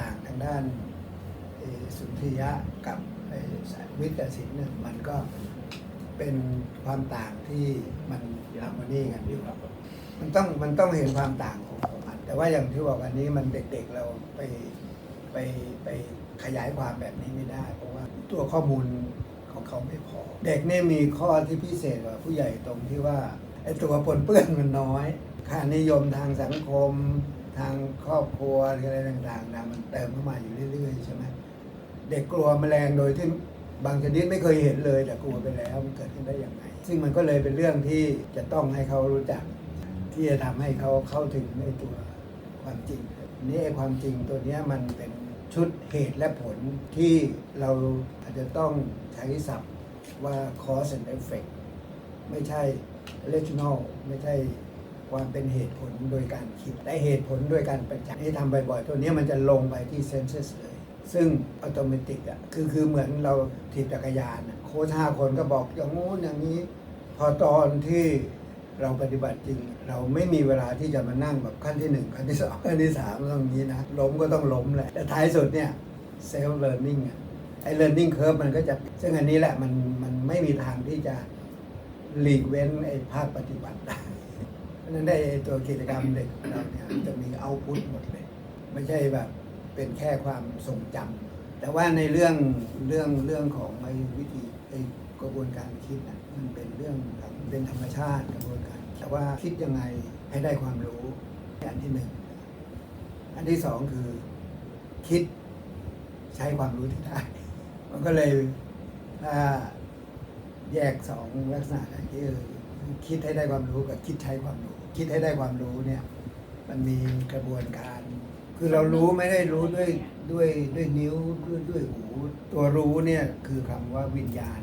ต่างทางด้านสุนทรียะกับสายวิทย์กับศิลป์เนี่ยมันก็เป็นความต่างที่มันฮาร์โมนีกันอยู่มันต้องมันต้องเห็นความต่างของของมัน แต่ว่าอย่างที่บอกอันนี้มันเด็กๆเราไปไปไปขยายความแบบนี้ไม่ได้ เพราะว่าตัวข้อมูลของเขาไม่พอ เด็กเนี่ยมีข้อที่พิเศษกว่าผู้ใหญ่ตรงที่ว่าไอ้ตัวปนเปื้อนมันน้อย ค่านิยมทางสังคม ทางครอบครัวอะไรต่างๆนะมันเติมเข้ามาอยู่เรื่อยๆใช่ไหมเด็กกลัวแมลงโดยที่บางชนิดไม่เคยเห็นเลยแต่กลัวไปแล้วมันเกิดขึ้นได้อย่างไรซึ่งมันก็เลยเป็นเรื่องที่จะต้องให้เขารู้จัก ที่จะทำให้เขาเข้าถึงในตัวความจริงนี่ไอ้ความจริงตัวนี้มันเป็นชุดเหตุและผลที่เราอาจจะต้องใช้ศัพท์ว่า cause and effect ไม่ใช่ rational ไม่ใช่ ความเป็นเหตุผลโดยการคิดแต่เหตุผลโดยการประจักษ์ให้ทำบ่อยๆ ตัวนี้มันจะลงไปที่ senses เลย ซึ่งอัตโนมัติอะคือคือเหมือนเราถีบจักรยาน โค้ชห้าคนก็บอกอย่างงู้นอย่างนี้ พอตอนที่เราปฏิบัติจริง เราไม่มีเวลาที่จะมานั่งแบบขั้นที่หนึ่งขั้นที่สองขั้นที่สามตรงนี้นะล้มก็ต้องล้มแหละแต่ท้ายสุดเนี่ย self learning อะไอ้ learning curve มันก็จะ ซึ่งอันนี้แหละมันมันไม่มีทางที่จะหลีกเว้นไอ้ภาคปฏิบัติได้ ราะฉะนั้นได้ตัวกิจกรรมเด็กของเราเนี่ยจะมีเอาพุทหมดเลย ไม่ใช่แบบเป็นแค่ความทรงจำแต่ว่าในเรื่องเรื่องเรื่องของไอ้วิธีไอ้กระบวนการคิดนะมันเป็นเรื่องเป็นธรรมชาติกระบวนการ แต่ว่าคิดยังไงให้ได้ความรู้อันที่หนึ่งอันที่สองคือคิดใช้ความรู้ที่ได้ มันก็เลยถ้าแยกสองลักษณะอย่างที่คือ คิดให้ได้ความรู้กับคิดใช้ความรู้ คิดให้ได้ความรู้เนี่ย มันมีกระบวนการ คือเรารู้ไม่ได้รู้ด้วยด้วยด้วยนิ้วด้วยด้วยหู ตัวรู้เนี่ยคือคำว่าวิญญาณ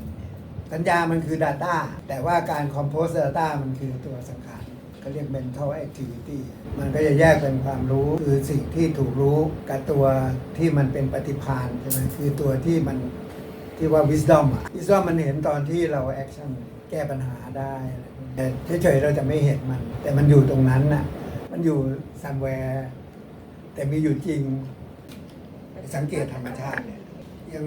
สัญญามันคือ Data แต่ว่าการ compose data มันคือตัวสังขารเขาเรียก mental activity มันก็จะแยกเป็นความรู้ คือสิ่งที่ถูกรู้กับตัวที่มันเป็นปฏิภาณใช่ไหมคือตัวที่มันที่ว่า wisdom wisdom มันเห็นตอนที่เรา action ก้ปัญหาได้แต่เฉยๆเราจะไม่เห็นมัน แต่มันอยู่ตรงนั้นน่ะ มันอยู่ somewhere แต่มีอยู่จริง สังเกตธรรมชาติเนี่ยยัง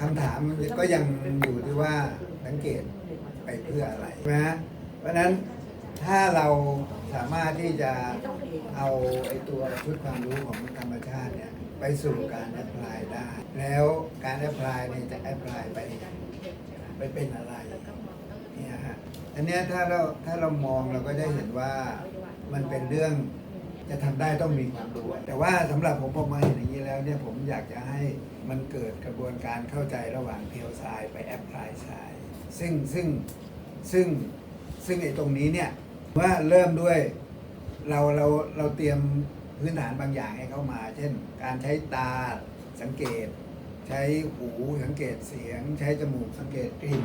คำถามก็ยังอยู่ที่ว่าสังเกตไปเพื่ออะไรนะเพราะนั้นถ้าเราสามารถที่จะเอาไอ้ตัวชุดความรู้ของธรรมชาติเนี่ยไปสู่การแอพพลายได้ แล้วการแอพพลายเนี่ยจะแอพพลายไปไปเป็นอะไร อันเนี้ยถ้าเราถ้าเรามองเราก็จะเห็นว่ามันเป็นเรื่องจะทำได้ต้องมีความรู้แต่ว่าสำหรับผมพอมาเห็นอย่างนี้แล้วเนี่ยผมอยากจะให้มันเกิดกระบวนการเข้าใจระหว่างเพียวไซไปแอปพลายไซซึ่งซึ่งซึ่งซึ่งไอ้ตรงนี้เนี่ยว่าเริ่มด้วยเราเราเราเตรียมพื้นฐานบางอย่างให้เข้ามา เช่น การใช้ตาสังเกต ใช้หูสังเกตเสียง ใช้จมูกสังเกตกลิ่น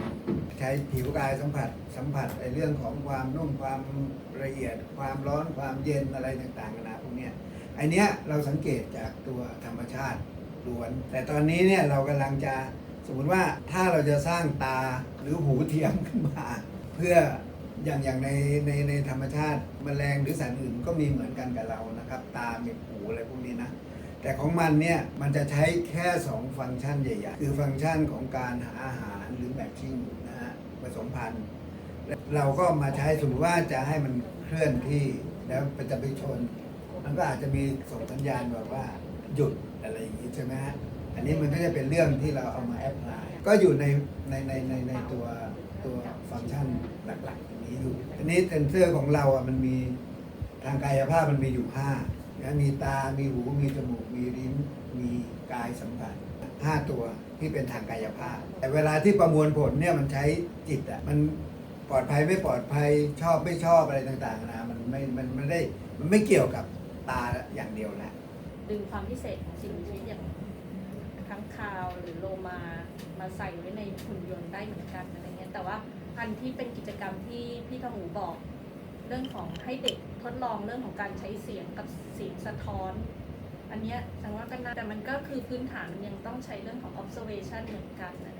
ใช้ผิวกายสัมผัส สัมผัสไอ้เรื่องของความนุ่มความละเอียด ความร้อนความเย็นอะไรต่างๆนานาพวกเนี้ยไอเนี้ยเราสังเกตจากตัวธรรมชาติล้วน แต่ตอนนี้เนี่ยเรากำลังจะสมมติว่าถ้าเราจะสร้างตาหรือหูเทียมขึ้นมา เพื่ออย่างอย่างในในในธรรมชาติแมลงหรือสัตว์อื่นก็มีเหมือนกันกับเรานะครับ ตามีหูอะไรพวกนี้นะ แต่ของมันเนี่ยมันจะใช้แค่ 2 ฟังก์ชันใหญ่ๆ คือฟังก์ชันของการหาอาหารหรือแมทชิ่งนะฮะผสมพันธุ์ เราก็มาใช้สมมติว่าจะให้มันเคลื่อนที่แล้วมันจะไปชน มันก็อาจจะมีส่งสัญญาณแบบว่าหยุดอะไรอย่างนี้ใช่ไหมฮะอันนี้มันก็จะเป็นเรื่องที่เราเอามาแอพพลายก็อยู่ในในในในในตัวตัวฟังก์ชันหลักๆอย่างนี้อยู่อันนี้เซนเซอร์ของเราอะมันมีทางกายภาพมันมีอยู่ห้า นะมีตา มีหู มีจมูก มีลิ้น มีกายสัมผัสห้าตัวที่เป็นทางกายภาพ แต่เวลาที่ประมวลผลเนี่ยมันใช้จิตอะ มันปลอดภัยไม่ปลอดภัยชอบไม่ชอบอะไรต่างๆนะมันไม่ มันมันได้ มันไม่เกี่ยวกับตาอย่างเดียวแหละดึงความพิเศษของสิ่งมีชีวิตอย่างค้างคาวหรือโลมามาใส่ไว้ในหุ่นยนต์ได้เหมือนกันอะไรเงี้ยแต่ว่าอันที่เป็นกิจกรรมที่พี่ทองหูบอก เรื่องของให้เด็ก ทดลองเรื่องของการใช้เสียงกับเสียงสะท้อน อันเนี้ยฉันว่าก็น่าแต่มันก็คือพื้นฐานมันยังต้องใช้เรื่องของ observation เหมือนกันนะไร